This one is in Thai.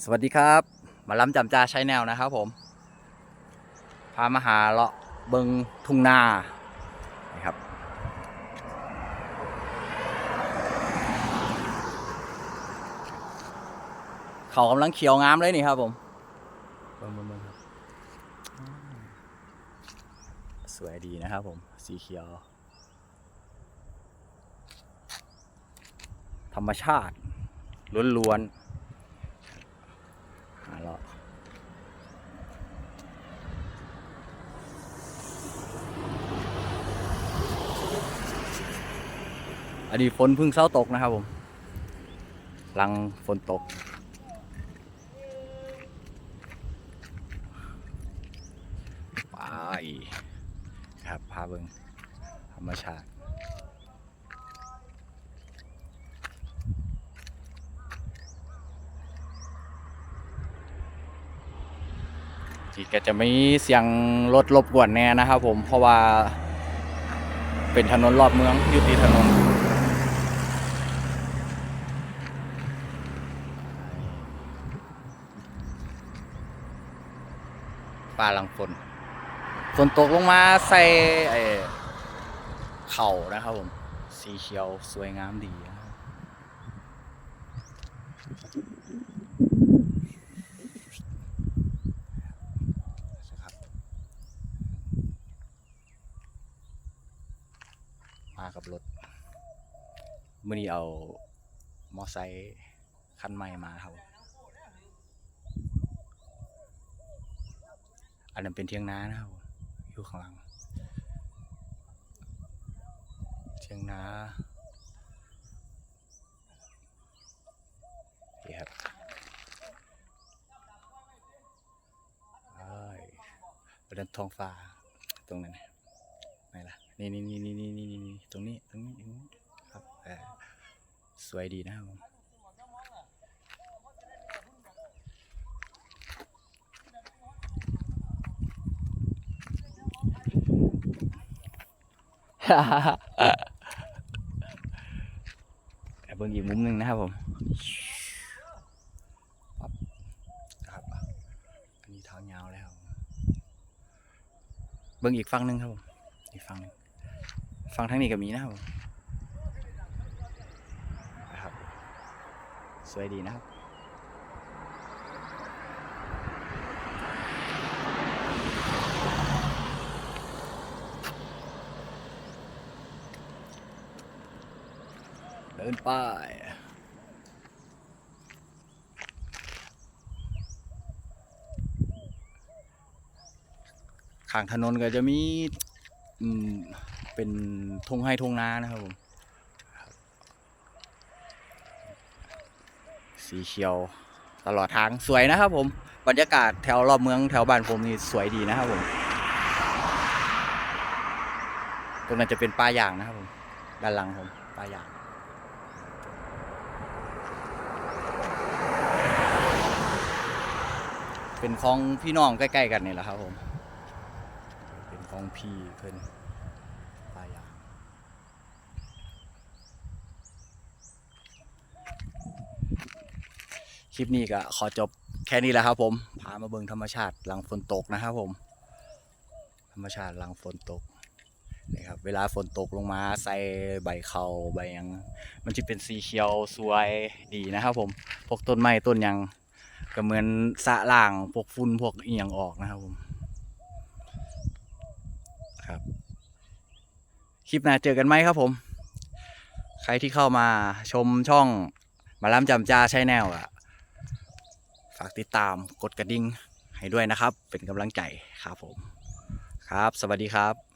สวัสดีครับ มาล้ำจำจาใช้แนวนะครับผม พามาหาเลาะเบิงทุ่งนานะครับ เขากำลังเขียวงามเลยนี่ครับผมเบิ่งเบิ่งเบิ่งครับอืมสวยดีนะครับผม สีเขียว ธรรมชาติล้วนๆหาเลาะ อันนี้ฝนเพึ่งเศร้าตกนะครับผมหลังฝนตก ไป ครับพาเบิงธรรมชาติที่ก็จะไม่เสียงรถรบกวนแน่นะครับผมเพราะว่าเป็นถนนรอบเมืองอยู่ที่ถนน ป่าหลังฝนฝนตกลงมาใส่ไอ้เข่านะครับผม สีเขียวสวยงามดีมากับรถมื่อนี้เอา มอไซค์คันใหม่มาครับ อันนั้นเป็นเทียงนานะครับอยู่ข้างหลัง เทียงนานี่ครับเอ้ยประดันท้องฟ้าตรงนั้นไหนล่ะ นี่นี่นี่นี่นี่นี่ตรงนี้ ตรงนี้ ครับสวยดีนะครับ แต่เบิ่งอีกมุมหนึ่งนะครับผมครับอันนี้เท้ายาวแล้ว เบิ่งอีกฝั่งหนึ่งครับผม อีกฝั่งหนึ่งฝั่งทางนี้ก็มีนะครับผมนะครับ สวยดีนะครับ ดินไปข้างถนนก็จะมีอืมเป็นทงไห้ทงนานะครับผม สีเขียวตลอดทางสวยนะครับผม บรรยากาศแถวรอบเมืองแถวบ้านผมนี่สวยดีนะครับผม ตรงนั้นจะเป็นป่ายางนะครับผม ด้านหลังผมป่ายาง เป็นของพี่น้องใกล้ๆกันนี่แหละครับผม เป็นของพี่เพิ่นปลายางคลิปนี้ก็ขอจบแค่นี้แหละครับ ผม พามาเบิ่งธรรมชาติหลังฝนตกนะครับผม ธรรมชาติหลังฝนตกนี่ครับเวลาฝนตกลงมาใส่ใบเขาใบยัง มันจะเป็นสีเขียวสวยดีนะครับผม พวกต้นไม้ต้นยัง ก็เหมือนสะล่างพวกฝุ่นพวกเอียงออกนะครับผมครับ คลิปหน้าเจอกันไหมครับผม ใครที่เข้ามาชมช่องมาล้ำจำจาใช้แนวอะฝากติดตามกดกระดิ่งให้ด้วยนะครับ เป็นกำลังใจครับผม ครับ สวัสดีครับ